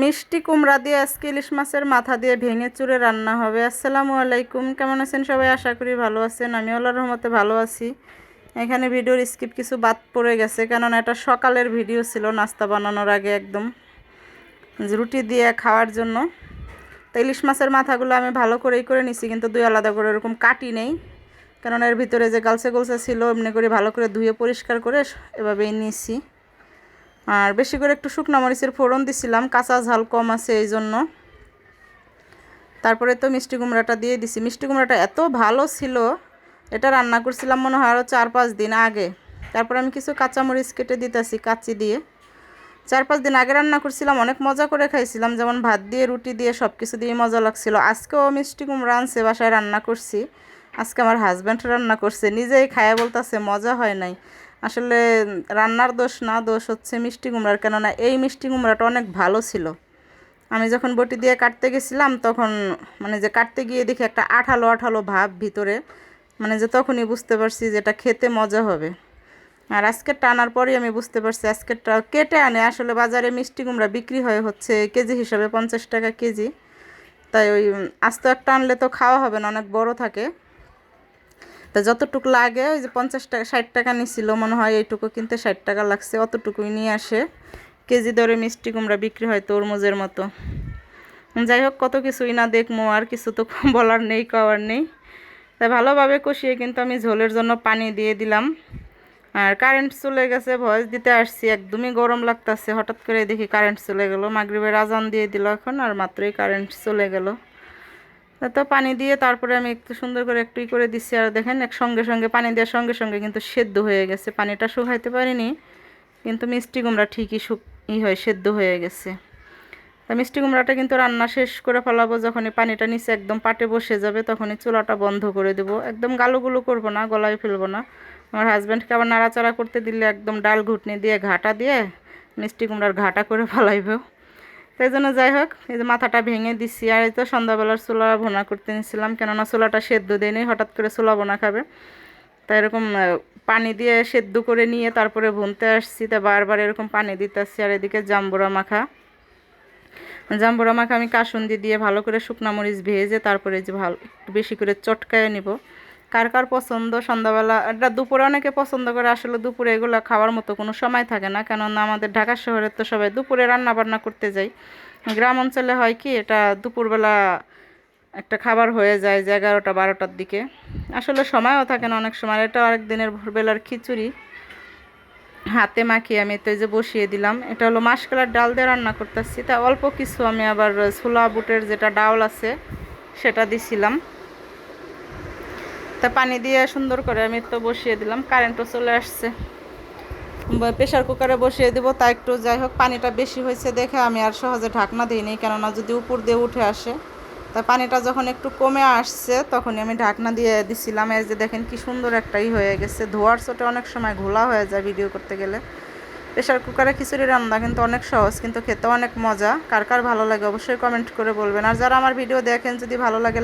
মিষ্টি কুমড়া দিয়ে আজকে ইলিশ মাছের মাথা দিয়ে ভেঙে চুরে রান্না হবে। আসসালামু আলাইকুম। কেমন আছেন সবাই? আশা করি ভালো আছেন। আমি আল্লাহর রহমতে ভালো আছি। এখানে ভিডিওর স্কিপ কিছু বাদ পড়ে গেছে কেননা এটা সকালের ভিডিও ছিল নাস্তা বানানোর আগে একদম। রুটি দিয়ে খাওয়ার জন্য। তো ইলিশ মাছের মাথাগুলো আমি ভালো করেই করে নিছি, কিন্তু দুই আলাদা করে এরকম কাটি নেই। কেননা এর ভিতরে যে গালসে গোলসে ছিল, এমনি করে ভালো করে ধুয়ে পরিষ্কার করে এভাবেই নিয়েছি আর বেশি করে একটু শুকনো মরিচের ফোড়ন দিছিলাম, কাঁচা ঝাল কম আছে এই জন্য। তারপরে তো মিষ্টি কুমড়াটা দিয়ে দিছি। মিষ্টি কুমড়াটা এত ভালো ছিল, এটা রান্না করছিলাম মনে হয় আরও চার পাঁচ দিন আগে। তারপর আমি কিছু কাঁচা মরিচ কেটে দিতেছি কাচি দিয়ে। চার পাঁচ দিন আগে রান্না করছিলাম, অনেক মজা করে খাইছিলাম, যেমন ভাত দিয়ে, রুটি দিয়ে সব কিছু দিয়ে মজা লাগছিল। আজকেও মিষ্টি কুমড়া আনছে, বাসায় রান্না করছি। আজকে আমার হাজব্যান্ড রান্না করছে, নিজেই খায়া বলতেছে, মজা হয় নাই। আসলে রান্নার দোষ না, দোষ হচ্ছে মিষ্টি কুমড়ার। কেননা এই মিষ্টি কুমড়াটা অনেক ভালো ছিল। আমি যখন বটি দিয়ে কাটতে গেছিলাম তখন মানে যে কাটতে গিয়ে দেখি একটা আঠালো আঠালো ভাব ভিতরে মানে যে তখনই বুঝতে পারছি যে এটা খেতে মজা হবে। আর আজকের টানার পরেই আমি বুঝতে পারছি আজকেরটা কেটে আনে। আসলে বাজারে মিষ্টি কুমড়া বিক্রি হয় হচ্ছে কেজি হিসাবে পঞ্চাশ টাকা কেজি। তাই ওই, আস্ত একটা আনলে তো খাওয়া হবে না, অনেক বড় থাকে। তা যতটুকু লাগে, ওই যে পঞ্চাশ টাকা, ষাট টাকা নিছিল, মনে হয় এইটুকু কিনতে ষাট টাকা লাগছে, অতটুকুই নিয়ে আসে। কেজি দরে মিষ্টি কুমড়া বিক্রি হয় তরমুজের মতো। যাই হোক, কত কিছুই না দেখব আর কিছু তো বলার নেই খাওয়ার নেই। তাই ভালোভাবে কষিয়ে কিন্তু আমি ঝোলের জন্য পানি দিয়ে দিলাম। আর কারেন্ট চলে গেছে ভয়েস দিতে আসছি, একদমই গরম লাগতেছে। হঠাৎ করে দেখি কারেন্ট চলে গেল। মাগরীবের আজান দিয়ে দিল এখন, আর মাত্রই কারেন্ট চলে গেল। তো পানি দিয়ে তারপরে আমি একটু সুন্দর করে একটু করে দিচ্ছি আর দেখেন, এক সঙ্গে সঙ্গে, পানি দেওয়ার সঙ্গে সঙ্গে কিন্তু সেদ্ধ হয়ে গেছে। পানিটা শুকাইতে পারিনি, কিন্তু মিষ্টি কুমড়া ঠিকই শুক ই হয়, সেদ্ধ হয়ে গেছে। তা মিষ্টি কুমড়াটা কিন্তু রান্না শেষ করে ফেলাবো। যখনই পানিটা নিচে একদম পাটে বসে যাবে, তখনই চুলাটা বন্ধ করে দেব। একদম গালুগুলো করব না, গলায় ফেলব না। আমার হাজব্যান্ডকে আবার নাড়াচাড়া করতে দিলে একদম ডাল ঘুটনি দিয়ে ঘাটা দিয়ে মিষ্টি কুমড়ার ঘাটা করে ফেলাইবেও তাই জন্য যাই হোক, এই যে মাথাটা ভেঙে দিচ্ছি আর এই তো সন্ধ্যাবেলার চুলা ভোনা করতে নিয়েছিলাম কেননা চুলাটা সেদ্ধ দেয়নি হঠাৎ করে চুলা বোনা খাবে। তাই এরকম পানি দিয়ে সেদ্ধ করে নিয়ে তারপরে ভুনতে আসছি, তা বারবার এরকম পানি দিতে আসছি আর এদিকে জাম্বুরা মাখা। জাম্বুরা মাখা আমি কাসুন্দি দিয়ে ভালো করে শুকনা মরিচ ভেজে তারপরে যে ভালো বেশি করে চটকায় নিব। কার কার পছন্দ সন্ধ্যাবেলা? এটা দুপুরে অনেকে পছন্দ করে, আসলে দুপুরে এগুলো খাওয়ার মতো কোনো সময় থাকে না। কেননা আমাদের ঢাকা শহরে তো সবাই দুপুরে রান্না বান্না করতে যাই গ্রাম অঞ্চলে হয় কি, এটা দুপুরবেলা একটা খাবার হয়ে যায় যে এগারোটা, বারোটার দিকে। আসলে সময়ও থাকে না অনেক সময় এটা আরেক দিনের ভোরবেলার খিচুড়ি। হাতে মাখিয়ে আমি তো যে বসিয়ে দিলাম, এটা হলো মাসকালার ডাল দিয়ে রান্না করতেছি। তা অল্প কিছু আমি আবার ছোলা, বুটের যেটা ডাউল আছে, সেটা দিছিলাম। তা পানি দিয়ে সুন্দর করে আমি তো বসিয়ে দিলাম কারেন্টও চলে আসছে। প্রেশার কুকারে বসিয়ে দেবো, তা একটু যাই হোক, পানিটা বেশি হয়েছে দেখে আমি আর সহজে ঢাকনা দিইনি, কেননা যদি উপর দিয়ে উঠে আসে, তা পানিটা যখন একটু কমে আসছে, তখনই আমি ঢাকনা দিয়ে দিছিলাম। এই যে দেখেন কি সুন্দর একটাই হয়ে গেছে, ধোয়ার চোটে অনেক সময় ঘোলা হয়ে যায় ভিডিও করতে গেলে। প্রেশার কুকারে খিচুড়ি রান্না কিন্তু অনেক সহজ, কিন্তু খেতে অনেক মজা। কার কার ভালো লাগে অবশ্যই কমেন্ট করে বলবেন। আর যারা আমার ভিডিও দেখেন, যদি ভালো লাগে